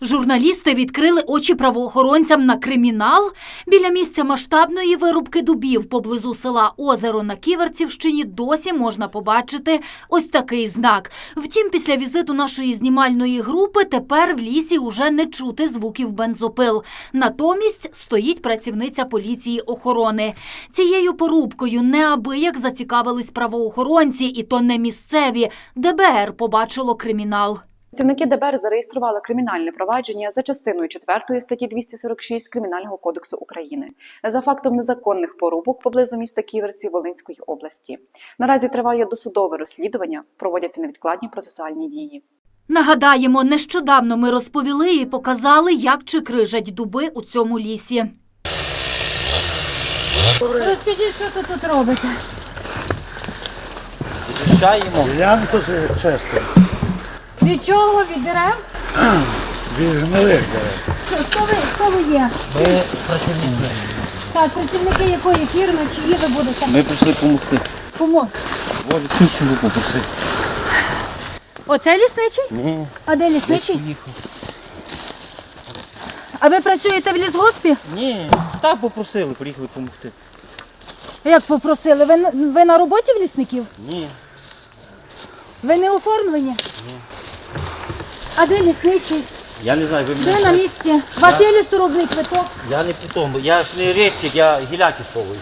Журналісти відкрили очі правоохоронцям на кримінал. Біля місця масштабної вирубки дубів поблизу села Озеро на Ківерцівщині досі можна побачити ось такий знак. Втім, після візиту нашої знімальної групи тепер в лісі уже не чути звуків бензопил. Натомість стоїть працівниця поліції охорони. Цією порубкою неабияк зацікавились правоохоронці, і то не місцеві. ДБР побачило кримінал. Працівники ДБР зареєстрували кримінальне провадження за частиною 4 статті 246 Кримінального кодексу України за фактом незаконних порубок поблизу міста Ківерці Волинської області. Наразі триває досудове розслідування, проводяться невідкладні процесуальні дії. Нагадаємо, нещодавно ми розповіли і показали, як чикрижать дуби у цьому лісі. Розкажіть, що ви тут робите? Чаємо. Ділянку це чисто. Від чого? Від дерев? Від гнилих дерев. Хто ви, хто ви є? Ми працівники. Так, працівники якої фірми, чиї ви будете? Ми прийшли допомогти. Кому? Волі чищу попросити. Оце лісничий? Ні. А де лісничий? Їхав. А ви працюєте в лісгоспі? Ні. Так попросили, приїхали допомогти. Як попросили? Ви, ви на роботі в лісників? Ні. Ви не оформлені? А де лісничий? Я не знаю, ви Де мене. на місці? У вас є лісорубний квиток? Я не при тому. Я ж не резчик, я гіляки сховую.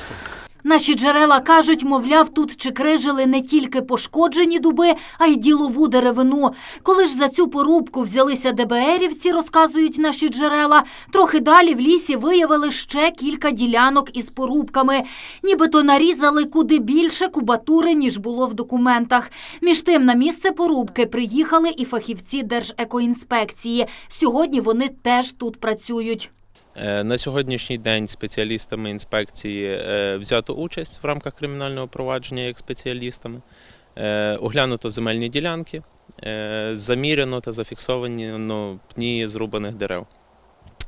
Наші джерела кажуть, мовляв, тут чикрижили не тільки пошкоджені дуби, а й ділову деревину. Коли ж за цю порубку взялися ДБРівці, розказують наші джерела, трохи далі в лісі виявили ще кілька ділянок із порубками. Нібито нарізали куди більше кубатури, ніж було в документах. Між тим на місце порубки приїхали і фахівці Держекоінспекції. Сьогодні вони теж тут працюють. Е, На сьогоднішній день спеціалістами інспекції е, взято участь в рамках кримінального провадження як спеціалістами. Е, Оглянуто земельні ділянки, заміряно та зафіксовано пні зрубаних дерев.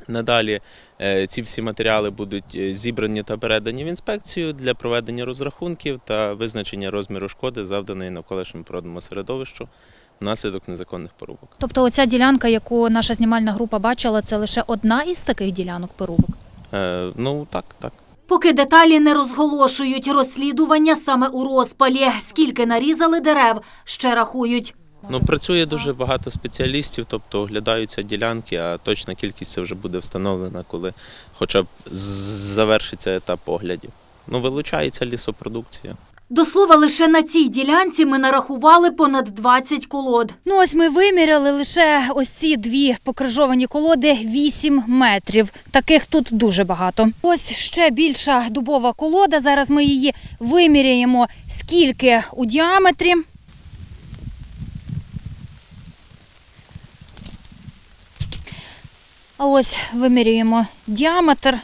Надалі ці всі матеріали будуть зібрані та передані в інспекцію для проведення розрахунків та визначення розміру шкоди, завданої навколишньому природному середовищу внаслідок незаконних порубок. Тобто оця ділянка, яку наша знімальна група бачила, це лише одна із таких ділянок порубок. Е, Ну так, так. Поки деталі не розголошують, розслідування саме у розпалі. Скільки нарізали дерев, ще рахують. Ну, працює дуже багато спеціалістів, тобто оглядаються ділянки, а точна кількість це вже буде встановлена, коли хоча б завершиться етап оглядів. Ну, вилучається лісопродукція. До слова, лише на цій ділянці ми нарахували понад 20 колод. Ну ось ми виміряли лише ось ці дві покрижовані колоди 8 метрів. Таких тут дуже багато. Ось ще більша дубова колода. Зараз ми її виміряємо скільки у діаметрі. А ось вимірюємо діаметр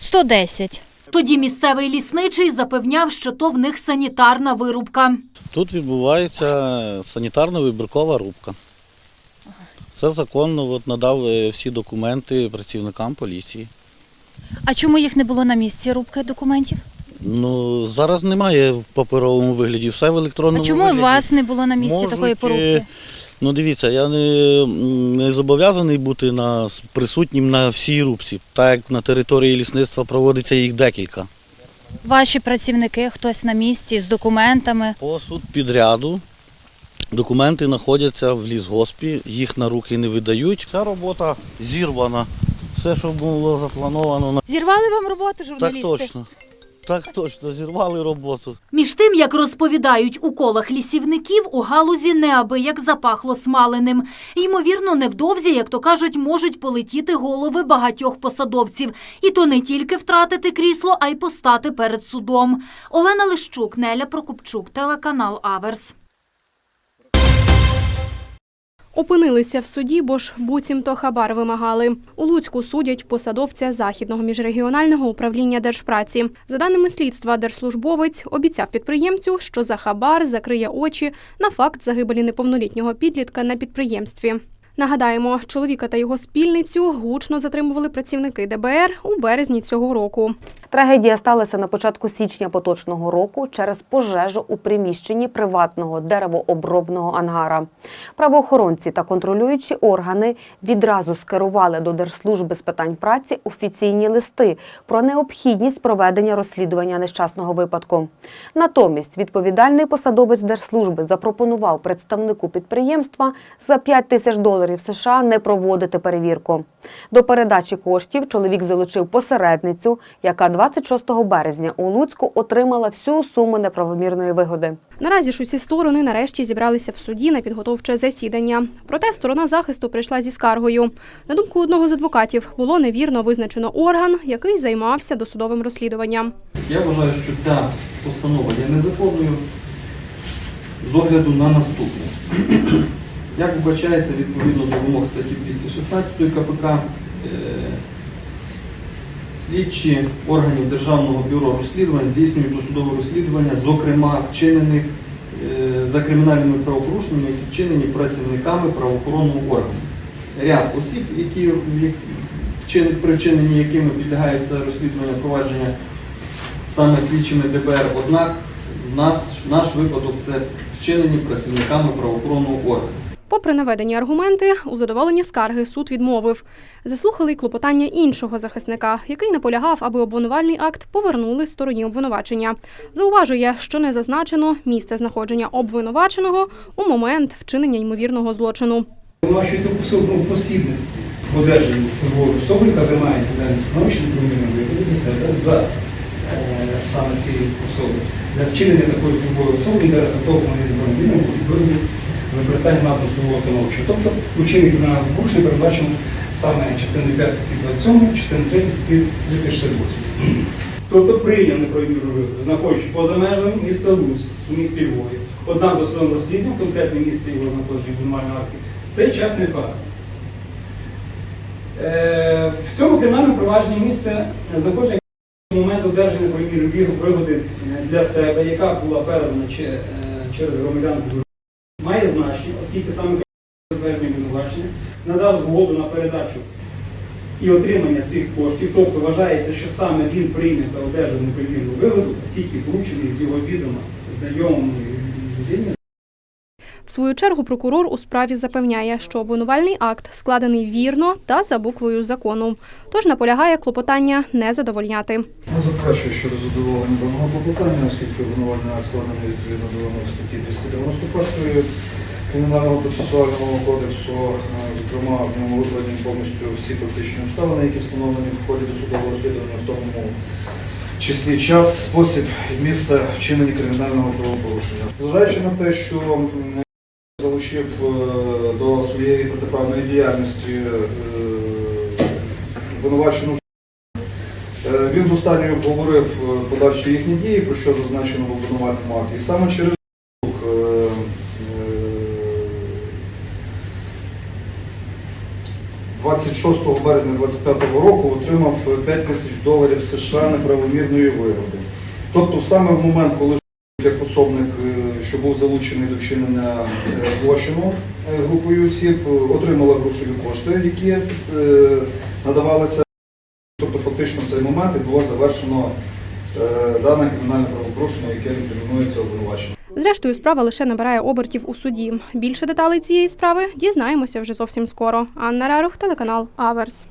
110. Тоді місцевий лісничий запевняв, що то в них санітарна вирубка. Тут відбувається санітарно-вибіркова рубка. Все законно от, надав е, всі документи працівникам поліції. А чому їх не було на місці рубки документів? Ну, зараз немає в паперовому вигляді, все в А електронному чому вигляді. у вас не було на місці Можуть, такої е, порубки? Ну дивіться, я не, не зобов'язаний бути на, присутнім на всій рубці. Так як на території лісництва проводиться їх декілька. Ваші працівники, хтось на місці з документами. По суд підряду документи знаходяться в лісгоспі, їх на руки не видають. Ця робота зірвана. Все, що було заплановано, Зірвали вам роботу, так точно. Так точно, зірвали роботу. Між тим, як розповідають у колах лісівників, у галузі неабияк запахло смаленим. Ймовірно, невдовзі, як то кажуть, можуть полетіти голови багатьох посадовців. І то не тільки втратити крісло, а й постати перед судом. Олена Лищук, Неля Прокупчук, телеканал Аверс. Опинилися в суді, бо ж буцімто хабар вимагали. У Луцьку судять посадовця Західного міжрегіонального управління держпраці. За даними слідства, держслужбовець обіцяв підприємцю, що за хабар закриє очі на факт загибелі неповнолітнього підлітка на підприємстві. Нагадаємо, чоловіка та його спільницю гучно затримували працівники ДБР у березні цього року. Трагедія сталася на початку січня поточного року через пожежу у приміщенні приватного деревообробного ангара. Правоохоронці та контролюючі органи відразу скерували до Держслужби з питань праці офіційні листи про необхідність проведення розслідування нещасного випадку. Натомість відповідальний посадовець держслужби запропонував представнику підприємства за 5 тисяч доларів США не проводити перевірку. До передачі коштів чоловік залучив посередницю, яка 26 березня у Луцьку отримала всю суму неправомірної вигоди. Наразі ж усі сторони нарешті зібралися в суді на підготовче засідання. Проте сторона захисту прийшла зі скаргою. На думку одного з адвокатів, було невірно визначено орган, який займався досудовим розслідуванням. Я вважаю, що ця постанова є незаконною з огляду на наступне. Як вбачається відповідно до вимог статті 216 КПК, е, слідчі органів Державного бюро розслідувань здійснюють досудове розслідування, зокрема вчинених е, за кримінальними правопорушеннями, які вчинені працівниками правоохоронного органу. Ряд осіб, які при якими підлягається розслідування провадження саме слідчими ДБР. Однак наш випадок це вчинені працівниками правоохоронного органу. Попри наведені аргументи, у задоволенні скарги суд відмовив. Заслухали й клопотання іншого захисника, який наполягав, аби обвинувальний акт повернули стороні обвинувачення. Зауважує, що не зазначено місце знаходження обвинуваченого у момент вчинення ймовірного злочину. Винувачується у посібництві одержанні службової особи, яка займає становище вигляду для себе за саме цієї особи. Для вчинення такої службової особи інтересом того, добровільно відповідно за використання наданого службового становища. Тобто учинення кримінального порушення передбачено саме частиною 5 статті 27, частиною 3 статті 368. Тобто прийняв неправомірну вигоду, знаходячи поза межами міста Луцьк у місті Львові. Однак до своєму розслідуванню конкретне місце його знаходження в обвинувальному акті цей час не вказано. Е, В цьому кримінальному провадженні місце знаходження момент одержання правомірної вигоди е, для себе, яка була передана е, через громадянку журналістів, має значення, оскільки саме затвердження обвинувачення надав згоду на передачу і отримання цих коштів, тобто вважається, що саме він прийме та одержав неправомірну вигоду, оскільки вручений з його відома знайомої людині В свою чергу прокурор у справі запевняє, що обвинувальний акт складений вірно та за буквою закону. Тож наполягає клопотання не задовольняти. Я заперечую щодо задоволення даного клопотання, оскільки обвинувальний акт складений відповідно до статті 291 Кримінального процесуального кодексу, е, зокрема, в ньому викладені повністю всі фактичні обставини, які встановлені в ході досудового розслідування, в тому числі час, спосіб і місце вчинення кримінального правопорушення. Зважаючи на те, що залучив е, до своєї протиправної діяльності е, винувачену Е, Він з останньою обговорив подальші їхні дії, про що зазначено в обвинувальному акті. І саме через е, е, 26 березня 2025 року отримав 5 тисяч доларів США неправомірної вигоди. Тобто саме в момент, коли як пособник, е, що був залучений до вчинення е, злочину е, групою осіб, отримала грошові кошти, які надавалися Тобто фактично в цей момент і було завершено дане кримінальне правопорушення, яке інкримінується обвинуваченням. Зрештою, справа лише набирає обертів у суді. Більше деталей цієї справи дізнаємося вже зовсім скоро. Анна Рерух, телеканал Аверс.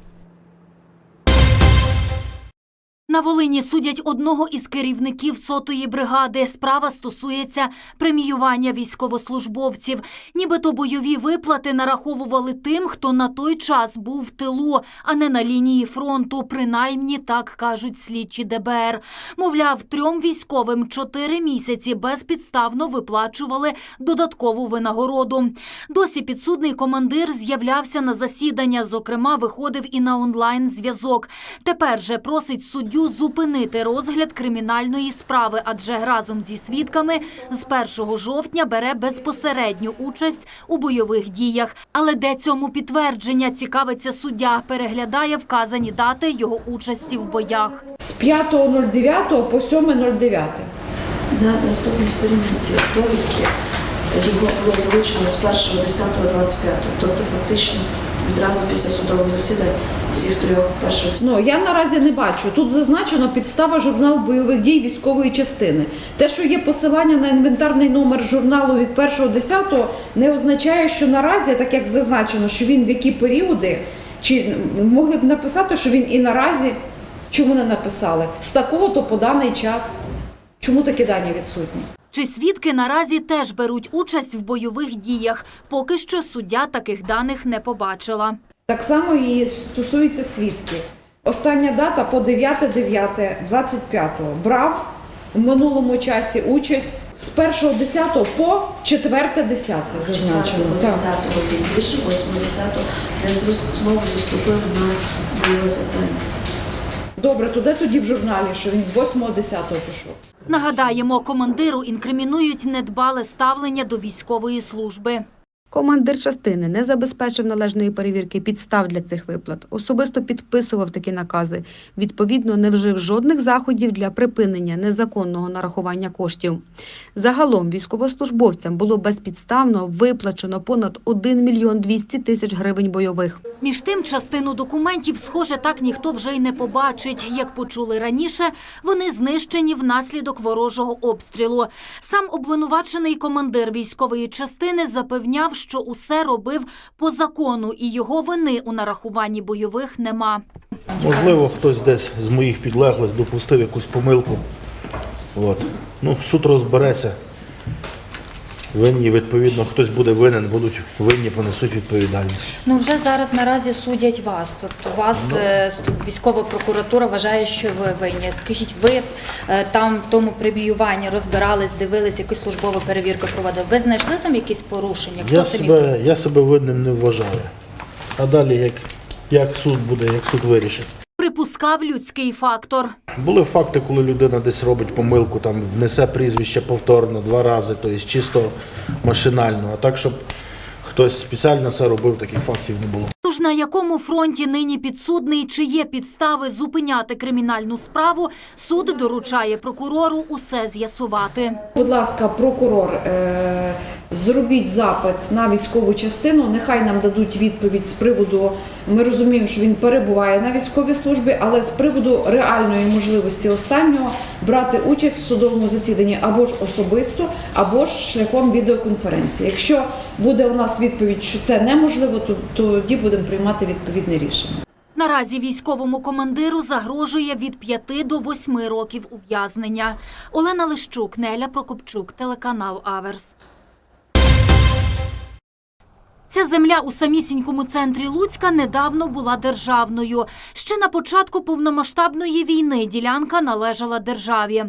На Волині судять одного із керівників сотої бригади. Справа стосується преміювання військовослужбовців. Нібито бойові виплати нараховували тим, хто на той час був в тилу, а не на лінії фронту. Принаймні так кажуть слідчі ДБР. Мовляв, трьом військовим чотири місяці безпідставно виплачували додаткову винагороду. Досі підсудний командир з'являвся на засідання. Зокрема, виходив і на онлайн зв'язок. Тепер же просить суддю зупинити розгляд кримінальної справи, адже разом зі свідками з 1 жовтня бере безпосередню участь у бойових діях. Але де цьому підтвердження цікавиться суддя, переглядає вказані дати його участі в боях. З 5.09 по 7.09. На наступній сторінці довідки його було залучено з 1.10.25, тобто фактично відразу після судових засідань всіх трьох перших Ну я наразі не бачу. Тут зазначено підстава журнал бойових дій військової частини. Те, що є посилання на інвентарний номер журналу від 1.10, не означає, що наразі, так як зазначено, що він в які періоди, чи могли б написати, що він і наразі. Чому не написали? З такого то по даний час. Чому такі дані відсутні? Чи свідки наразі теж беруть участь в бойових діях? Поки що суддя таких даних не побачила. Так само і стосується свідків. Остання дата по 9.9.25 брав в минулому часі участь з 1.10 по 4.10 зазначено. Так. 10-го він вийшов, 8-10-го він зрос- знову заступив на бойове завдання. Добре, то де тоді в журналі, що він з 8.10 пішов? Нагадаємо, командиру інкримінують недбале ставлення до військової служби. Командир частини не забезпечив належної перевірки підстав для цих виплат, особисто підписував такі накази, відповідно не вжив жодних заходів для припинення незаконного нарахування коштів. Загалом військовослужбовцям було безпідставно виплачено понад 1 мільйон 200 тисяч гривень бойових. Між тим, частину документів, схоже, так ніхто вже й не побачить. Як почули раніше, вони знищені внаслідок ворожого обстрілу. Сам обвинувачений командир військової частини запевняв, що усе робив по закону, і його вини у нарахуванні бойових нема. Можливо, хтось десь з моїх підлеглих допустив якусь помилку. От. Ну, суд розбереться. Винні, відповідно, хтось буде винен, будуть винні, понесуть відповідальність. Ну вже зараз наразі судять вас. Тобто вас е, ст- військова прокуратура вважає, що ви винні. Скажіть, ви е, там в тому прибіюванні розбирались, дивились, якусь службову перевірку проводили. Ви знайшли там якісь порушення? Я це себе, я себе винним не вважаю. А далі, як, як суд буде, як суд вирішить. Припускав людський фактор. Були факти, коли людина десь робить помилку, там внесе прізвище повторно два рази, тобто чисто машинально. А так, щоб хтось спеціально це робив, таких фактів не було. Тож на якому фронті нині підсудний, чи є підстави зупиняти кримінальну справу, суд доручає прокурору усе з'ясувати. Будь ласка, прокурор, е, зробіть запит на військову частину. Нехай нам дадуть відповідь з приводу. Ми розуміємо, що він перебуває на військовій службі, але з приводу реальної можливості останнього брати участь в судовому засіданні або ж особисто, або ж шляхом відеоконференції. Якщо буде у нас відповідь, що це неможливо, то тоді будемо приймати відповідне рішення. Наразі військовому командиру загрожує від 5 до 8 років ув'язнення. Олена Лищук, Неля Прокопчук, телеканал Аверс. Ця земля у самісінькому центрі Луцька недавно була державною. Ще на початку повномасштабної війни ділянка належала державі.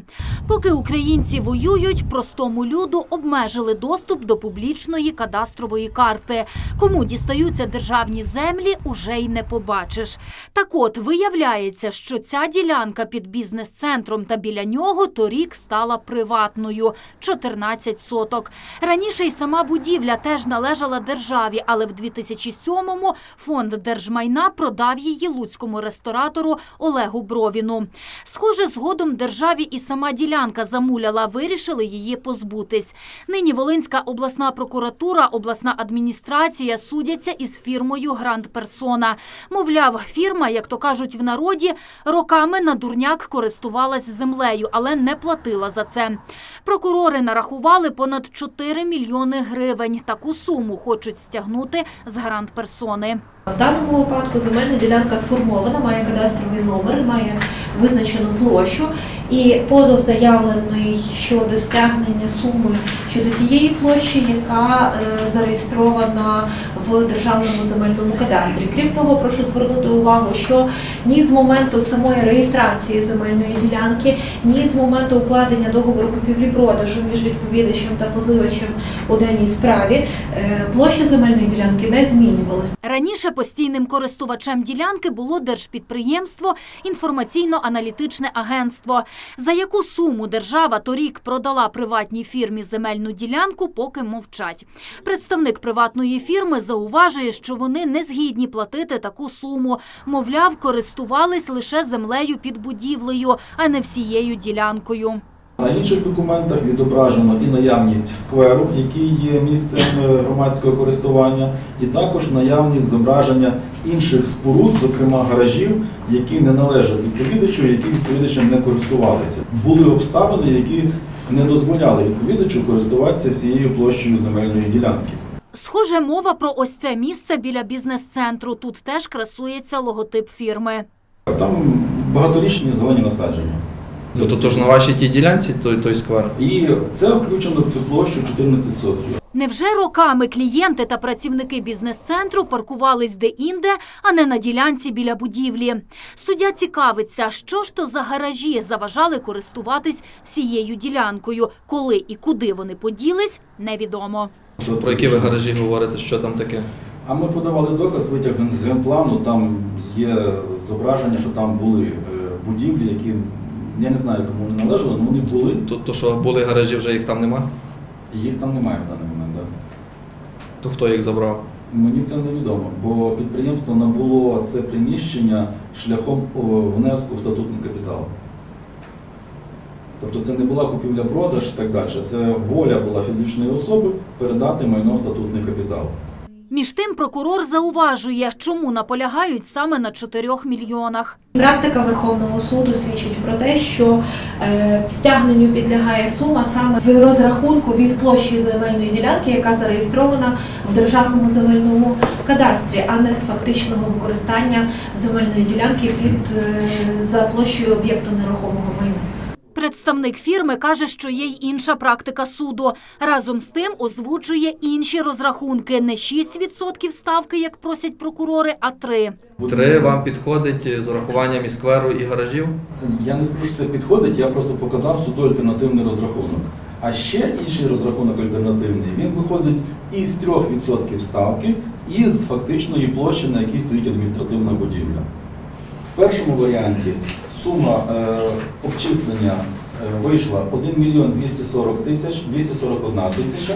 Поки українці воюють, простому люду обмежили доступ до публічної кадастрової карти. Кому дістаються державні землі, уже й не побачиш. Так от, виявляється, що ця ділянка під бізнес-центром та біля нього торік стала приватною – 14 соток. Раніше й сама будівля теж належала державі, але в 2007-му фонд держмайна продав її луцькому ресторатору Олегу Бровіну. Схоже, згодом державі і сама ділянка замуляла, вирішили її позбутись. Нині Волинська обласна прокуратура, обласна адміністрація судяться із фірмою Гранд Персона. Мовляв, фірма, як то кажуть в народі, роками на дурняк користувалась землею, але не платила за це. Прокурори нарахували понад 4 мільйони гривень. Таку суму хочуть стягнути з гарант Персони. В даному випадку земельна ділянка сформована, має кадастровий номер, має визначену площу і позов заявлений щодо стягнення суми щодо тієї площі, яка е, зареєстрована в державному земельному кадастрі. Крім того, прошу звернути увагу, що ні з моменту самої реєстрації земельної ділянки, ні з моменту укладення договору купівлі-продажу між відповідачем та позивачем у даній справі е, площа земельної ділянки не змінювалась. Раніше постійним користувачем ділянки було держпідприємство «Інформаційно-аналітичне агентство». За яку суму держава торік продала приватній фірмі земельну ділянку, поки мовчать. Представник приватної фірми зауважує, що вони не згідні платити таку суму. Мовляв, користувались лише землею під будівлею, а не всією ділянкою. На інших документах відображено і наявність скверу, який є місцем е, громадського користування, і також наявність зображення інших споруд, зокрема гаражів, які не належать відповідачу, які відповідачем не користувалися. Були обставини, які не дозволяли відповідачу користуватися всією площею земельної ділянки. Схоже, мова про ось це місце біля бізнес-центру. Тут теж красується логотип фірми. Там багаторічні зелені насадження. Це то, то на вашій тій ділянці той, той сквер. І це включено в цю площу 14 сотів. Невже роками клієнти та працівники бізнес-центру паркувались де-інде, а не на ділянці біля будівлі? Суддя цікавиться, що ж то за гаражі заважали користуватись всією ділянкою. Коли і куди вони поділись, невідомо. Про які ви гаражі говорите, що там таке? А ми подавали доказ, витяг з генплану, там є зображення, що там були е, будівлі, які я не знаю, кому вони належали, але вони були. То, то що були гаражі, вже їх там нема? Їх там немає в даний момент. Да. То хто їх забрав? Мені це невідомо, бо підприємство набуло це приміщення шляхом внеску в статутний капітал. Тобто це не була купівля-продаж і так далі. Це воля була фізичної особи передати майно в статутний капітал. Між тим прокурор зауважує, чому наполягають саме на 4 мільйонах. Практика Верховного суду свідчить про те, що е, стягненню підлягає сума саме в розрахунку від площі земельної ділянки, яка зареєстрована в державному земельному кадастрі, а не з фактичного використання земельної ділянки під е, за площею об'єкту нерухомого майна. Представник фірми каже, що є й інша практика суду. Разом з тим озвучує інші розрахунки – не 6% ставки, як просять прокурори, а 3%. Три вам підходить з урахуванням і скверу, і гаражів? Я не скажу, що це підходить, я просто показав суду альтернативний розрахунок. А ще інший розрахунок альтернативний, він виходить із 3% ставки і з фактичної площі, на якій стоїть адміністративна будівля. В першому варіанті сума е, обчислення е, вийшла 1 мільйон 240 тисяч, 241 тисяча.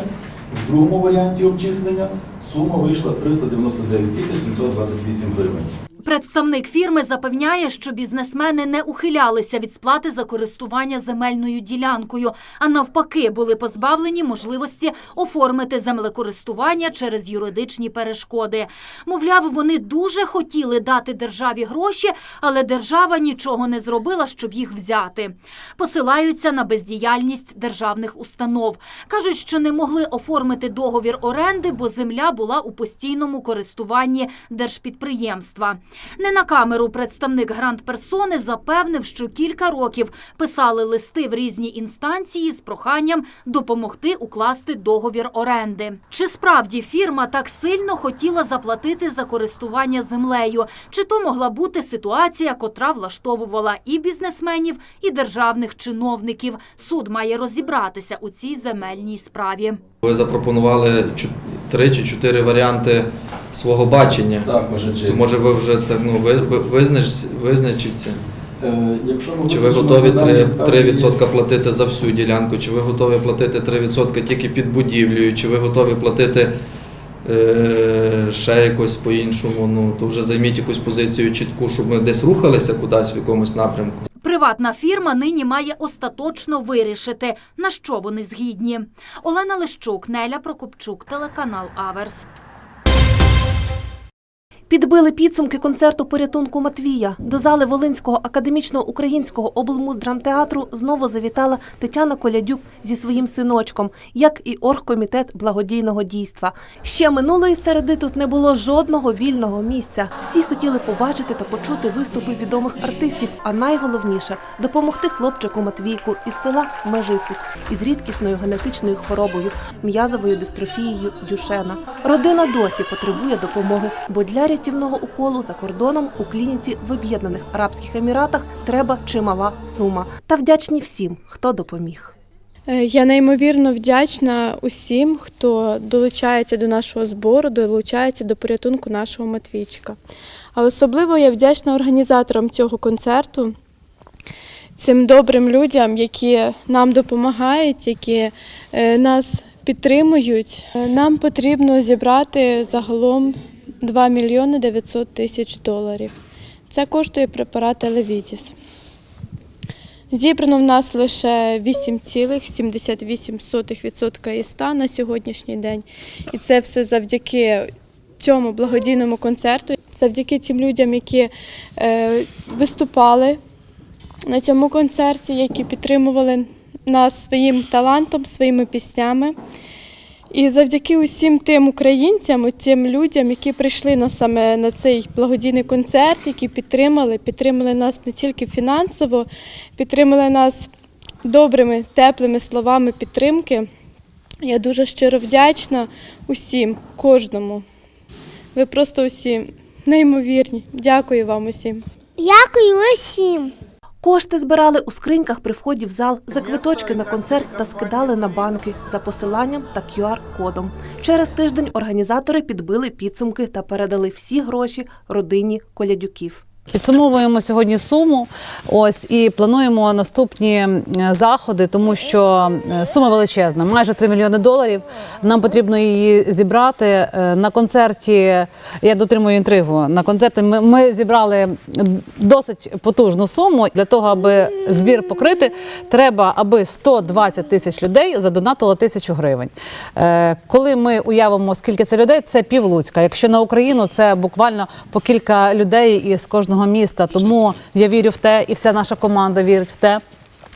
В другому варіанті обчислення сума вийшла 399 тисяч 728 гривень. Представник фірми запевняє, що бізнесмени не ухилялися від сплати за користування земельною ділянкою, а навпаки були позбавлені можливості оформити землекористування через юридичні перешкоди. Мовляв, вони дуже хотіли дати державі гроші, але держава нічого не зробила, щоб їх взяти. Посилаються на бездіяльність державних установ. Кажуть, що не могли оформити договір оренди, бо земля була у постійному користуванні держпідприємства. Не на камеру представник гранд-персони запевнив, що кілька років писали листи в різні інстанції з проханням допомогти укласти договір оренди. Чи справді фірма так сильно хотіла заплатити за користування землею? Чи то могла бути ситуація, котра влаштовувала і бізнесменів, і державних чиновників? Суд має розібратися у цій земельній справі. Ви запропонували три чи чотири варіанти свого бачення. Так, може То може ви вже так ну ви, ви визнач, визначиться? Е, якщо ми Чи ви готові на даній 3, стадії- 3% платити за всю ділянку? Чи ви готові платити 3% тільки під будівлею? Чи ви готові платити е, ще якось по-іншому? Ну то вже займіть якусь позицію чітку, щоб ми десь рухалися кудись в якомусь напрямку. Приватна фірма нині має остаточно вирішити, на що вони згідні. Олена Лищук, Неля Прокопчук, телеканал Аверс. Підбили підсумки концерту порятунку Матвія. До зали Волинського академічного українського облмуздрамтеатру знову завітала Тетяна Колядюк зі своїм синочком, як і оргкомітет благодійного дійства. Ще минулої середи тут не було жодного вільного місця. Всі хотіли побачити та почути виступи відомих артистів, а найголовніше допомогти хлопчику Матвійку із села Межисик із рідкісною генетичною хворобою м'язовою дистрофією Дюшена. Родина досі потребує допомоги, бо для рятівного уколу за кордоном у клініці в Об'єднаних Арабських Еміратах треба чимала сума. Та вдячні всім, хто допоміг. Е, Я неймовірно вдячна усім, хто долучається до нашого збору, долучається до порятунку нашого Матвійчика. А особливо я вдячна організаторам цього концерту, цим добрим людям, які нам допомагають, які е, нас підтримують. Е, Нам потрібно зібрати загалом 2 мільйони 900 тисяч доларів. Це коштує препарат Елевідіс. Зібрано в нас лише 8,78% із 100 на сьогоднішній день. І це все завдяки цьому благодійному концерту, завдяки тим людям, які е, виступали на цьому концерті, які підтримували нас своїм талантом, своїми піснями. І завдяки усім тим українцям, тим людям, які прийшли на саме на цей благодійний концерт, які підтримали, підтримали нас не тільки фінансово, підтримали нас добрими, теплими словами підтримки. Я дуже щиро вдячна усім, кожному. Ви просто усі неймовірні. Дякую вам усім. Дякую усім. Кошти збирали у скриньках при вході в зал за квиточки на концерт та скидали на банки за посиланням та QR-кодом. Через тиждень організатори підбили підсумки та передали всі гроші родині колядюків. Підсумовуємо сьогодні суму. Ось і плануємо наступні е, заходи, тому що е, сума величезна, майже 3 мільйони доларів. Нам потрібно її зібрати Е, на концерті. Я дотримую інтригу. На концерті ми, ми зібрали досить потужну суму. Для того, аби збір покрити, треба, аби 120 тисяч людей задонатило тисячу гривень. Коли ми уявимо, скільки це людей, це пів Луцька. Якщо на Україну це буквально по кілька людей із кожного міста. Тому я вірю в те, і вся наша команда вірить в те.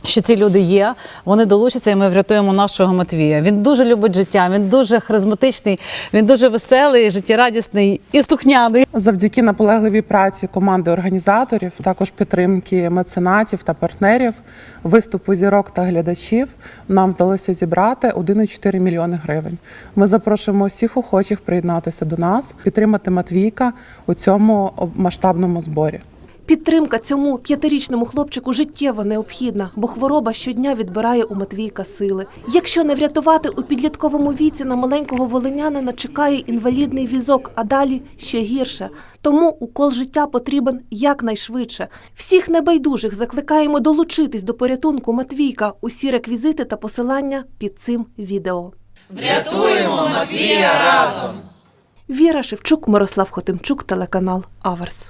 Що ці люди є, вони долучаться, і ми врятуємо нашого Матвія. Він дуже любить життя, він дуже харизматичний, він дуже веселий, життєрадісний і слухняний. Завдяки наполегливій праці команди організаторів, також підтримки меценатів та партнерів, виступу зірок та глядачів, нам вдалося зібрати 1,4 мільйони гривень. Ми запрошуємо всіх охочих приєднатися до нас, підтримати Матвійка у цьому масштабному зборі. Підтримка цьому п'ятирічному хлопчику життєво необхідна, бо хвороба щодня відбирає у Матвійка сили. Якщо не врятувати у підлітковому віці на маленького волинянина чекає інвалідний візок, а далі ще гірше. Тому укол життя потрібен якнайшвидше. Всіх небайдужих закликаємо долучитись до порятунку Матвійка. Усі реквізити та посилання під цим відео. Врятуємо Матвія разом! Віра Шевчук, Мирослав Хотимчук, телеканал Аверс.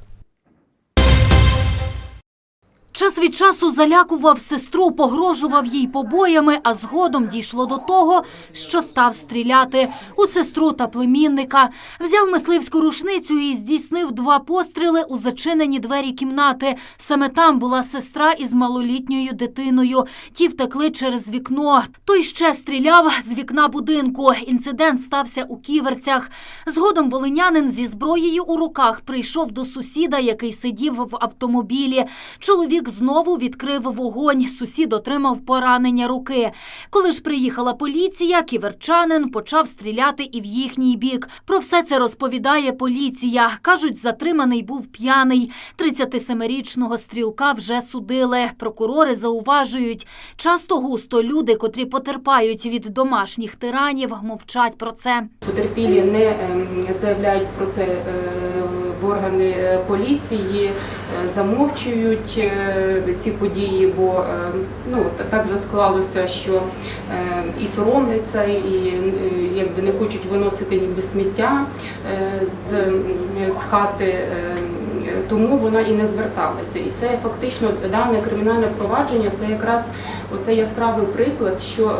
Час від часу залякував сестру, погрожував їй побоями, а згодом дійшло до того, що став стріляти у сестру та племінника. Взяв мисливську рушницю і здійснив два постріли у зачинені двері кімнати. Саме там була сестра із малолітньою дитиною. Ті втекли через вікно. Той ще стріляв з вікна будинку. Інцидент стався у ківерцях. Згодом волинянин зі зброєю у руках прийшов до сусіда, який сидів в автомобілі. Чоловік знову відкрив вогонь. Сусід отримав поранення руки. Коли ж приїхала поліція, ківерчанин почав стріляти і в їхній бік. Про все це розповідає поліція. Кажуть, затриманий був п'яний. 37-річного стрілка вже судили. Прокурори зауважують, часто густо люди, котрі потерпають від домашніх тиранів, мовчать про це. Потерпілі не ем, заявляють про це е, в органи е, поліції, е, замовчують е, ці події, бо ну та- так вже склалося, що і соромляться, і якби не хочуть виносити ніби сміття з, з хати. Тому вона і не зверталася, і це фактично дане кримінальне провадження. Це якраз оцей яскравий приклад, що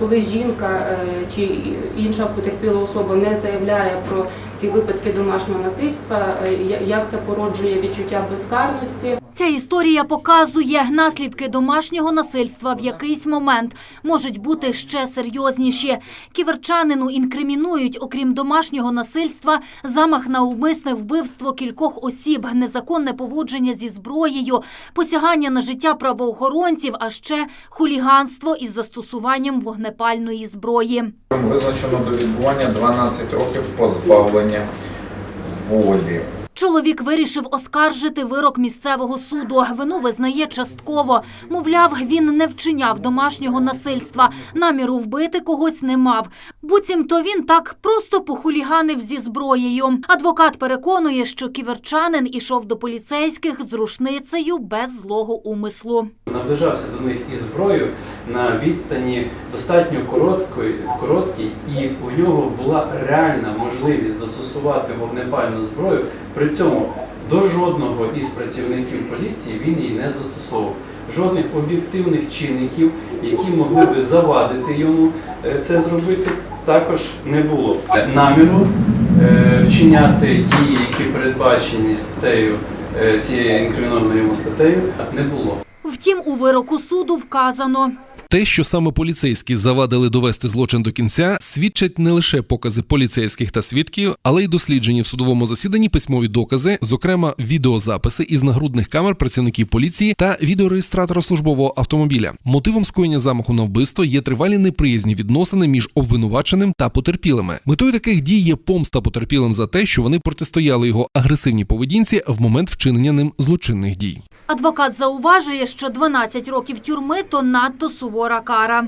коли жінка чи інша потерпіла особа не заявляє про ці випадки домашнього насильства, е, як це породжує відчуття безкарності. Ця історія показує, наслідки домашнього насильства в якийсь момент можуть бути ще серйозніші. Ківерчанину інкримінують, окрім домашнього насильства, замах на умисне вбивство кількох осіб, незаконне поводження зі зброєю, посягання на життя правоохоронців, а ще хуліганство із застосуванням вогнепальної зброї. Визначено до відбування 12 років позбавлення волі. Чоловік вирішив оскаржити вирок місцевого суду. Вину визнає частково. Мовляв, він не вчиняв домашнього насильства. Наміру вбити когось не мав. Буцімто він так просто похуліганив зі зброєю. Адвокат переконує, що ківерчанин ішов до поліцейських з рушницею без злого умислу. наближався до них із зброєю на відстані достатньо короткої, короткій, і у нього була реальна можливість застосувати вогнепальну зброю. При цьому до жодного із працівників поліції він її не застосовував. жодних об'єктивних чинників, які могли би завадити йому е, це зробити, також не було. Наміру е, вчиняти дії, які передбачені статтею е, цією інкримінованою статтею, не було. Втім, у вироку суду вказано. Те, що саме поліцейські завадили довести злочин до кінця, свідчать не лише покази поліцейських та свідків, але й досліджені в судовому засіданні письмові докази, зокрема відеозаписи із нагрудних камер працівників поліції та відеореєстратора службового автомобіля. Мотивом скоєння замаху на вбивство є тривалі неприязні відносини між обвинуваченим та потерпілими. Метою таких дій є помста потерпілим за те, що вони протистояли його агресивній поведінці в момент вчинення ним злочинних дій. Адвокат зауважує, що 12 років тюрми то надто сувора кара.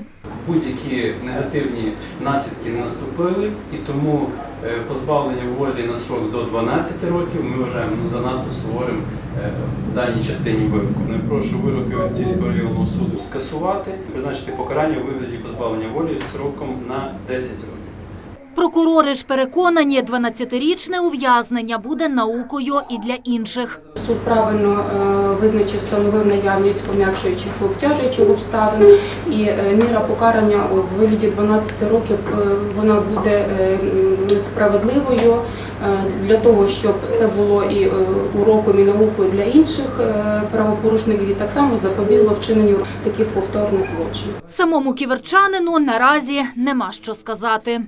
Будь-які негативні наслідки не наступили, і тому е, позбавлення волі на срок до 12 років ми вважаємо ну, занадто суворим е, в даній частині вироку. Не прошу вироки Венеційського районного суду скасувати, призначити покарання у вигляді позбавлення волі сроком на 10 років. Прокурори ж переконані, 12-річне ув'язнення буде наукою і для інших. Суд правильно е, визначив, встановив наявність пом'якшуючих обтяжуючих обставин, і е, міра покарання у вигляді 12 років е, вона буде справедливою для того, щоб це було і е, уроком і наукою для інших е, правопорушників, і так само запобігло вчиненню таких повторних злочинів. Самому ківерчанину наразі нема що сказати.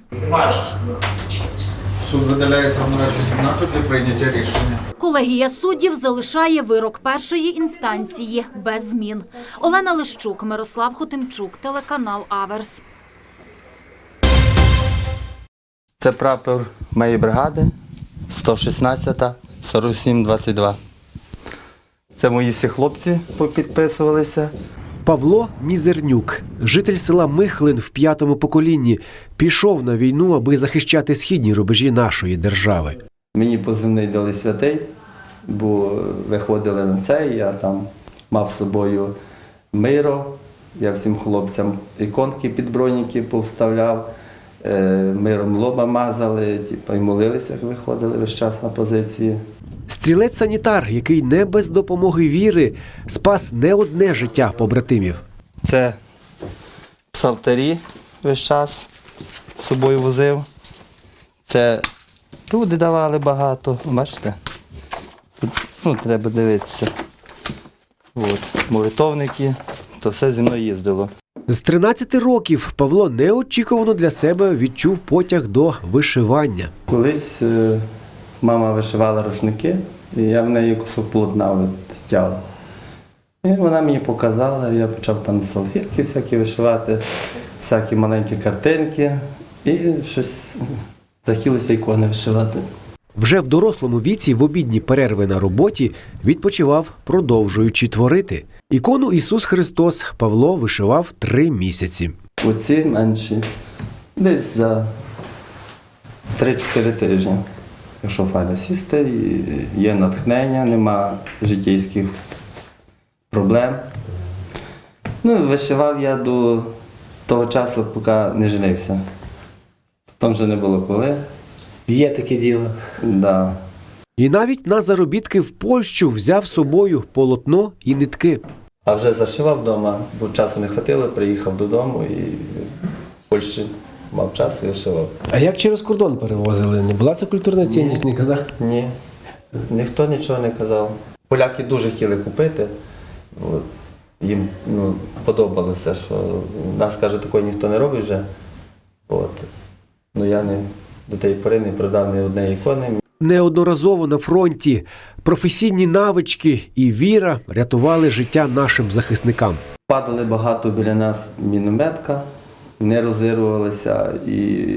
Суд видаляється в нарадчу кімнату для прийняття рішення. Колегія суддів залишає вирок першої інстанції без змін. Олена Лищук, Мирослав Хотимчук, телеканал Аверс. Це прапор моєї бригади 116 4722. Це мої всі хлопці попідписувалися. Павло Мізернюк, житель села Михлин в п'ятому поколінні, пішов на війну, аби захищати східні рубежі нашої держави. Мені позивний дали святий, бо виходили на це, я там мав з собою миро, я всім хлопцям іконки під броніки повставляв, миром лоба мазали, типу, і молилися, як виходили весь час на позиції. Стрілець-санітар, який не без допомоги віри спас не одне життя побратимів. Це псалтері весь час з собою возив. Це люди давали багато, бачите? Тут ну, треба дивитися. От, молитовники, то все зі мною їздило. З 13 років Павло неочікувано для себе відчув потяг до вишивання. Колись е, мама вишивала рушники, і я в неї кусок полотна відтяв. І вона мені показала, я почав там салфетки всякі вишивати, всякі маленькі картинки, і щось захотілося ікони вишивати. Вже в дорослому віці, в обідні перерви на роботі, відпочивав, продовжуючи творити. Ікону Ісус Христос Павло вишивав три місяці. Оці менші. Десь за 3-4 тижні. Якщо файно сісти, є натхнення, нема життєйських проблем. Ну, вишивав я до того часу, поки не женився. Там вже не було коли. Є таке діло. Да. І навіть на заробітки в Польщу взяв з собою полотно і нитки. А вже зашивав вдома, бо часу не хватило, приїхав додому і в Польщі мав час і вишивав. А як через кордон перевозили? Не була це культурна цінність, не казав? Ні, ніхто нічого не казав. Поляки дуже хотіли купити. От. Їм ну, подобалося, що нас, каже, такого ніхто не робить вже. От. Ну я не до тієї пори не продав ні однієї ікони. Неодноразово на фронті професійні навички і віра рятували життя нашим захисникам. Падали багато біля нас мінометка, не розірвалися. І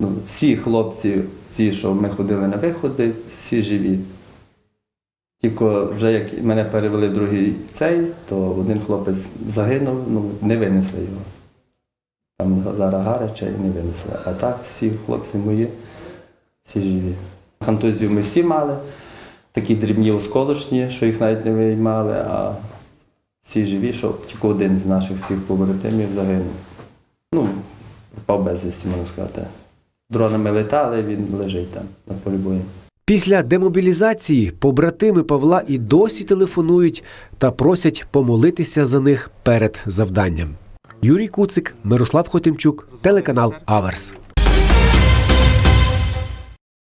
ну, всі хлопці, ті, що ми ходили на виходи, всі живі. Тільки вже як мене перевели другий цей, то один хлопець загинув, ну не винесли його. Там зараз гаряче і не винесли. А так всі хлопці мої, всі живі. Контузію ми всі мали, такі дрібні осколочні, що їх навіть не виймали, а всі живі, що тільки один з наших всіх побратимів загинув. Ну, впав безвісті, можна сказати. Дронами летали, він лежить там на полі бою. Після демобілізації побратими Павла і досі телефонують та просять помолитися за них перед завданням. Юрій Куцик, Мирослав Хотимчук, телеканал Аверс.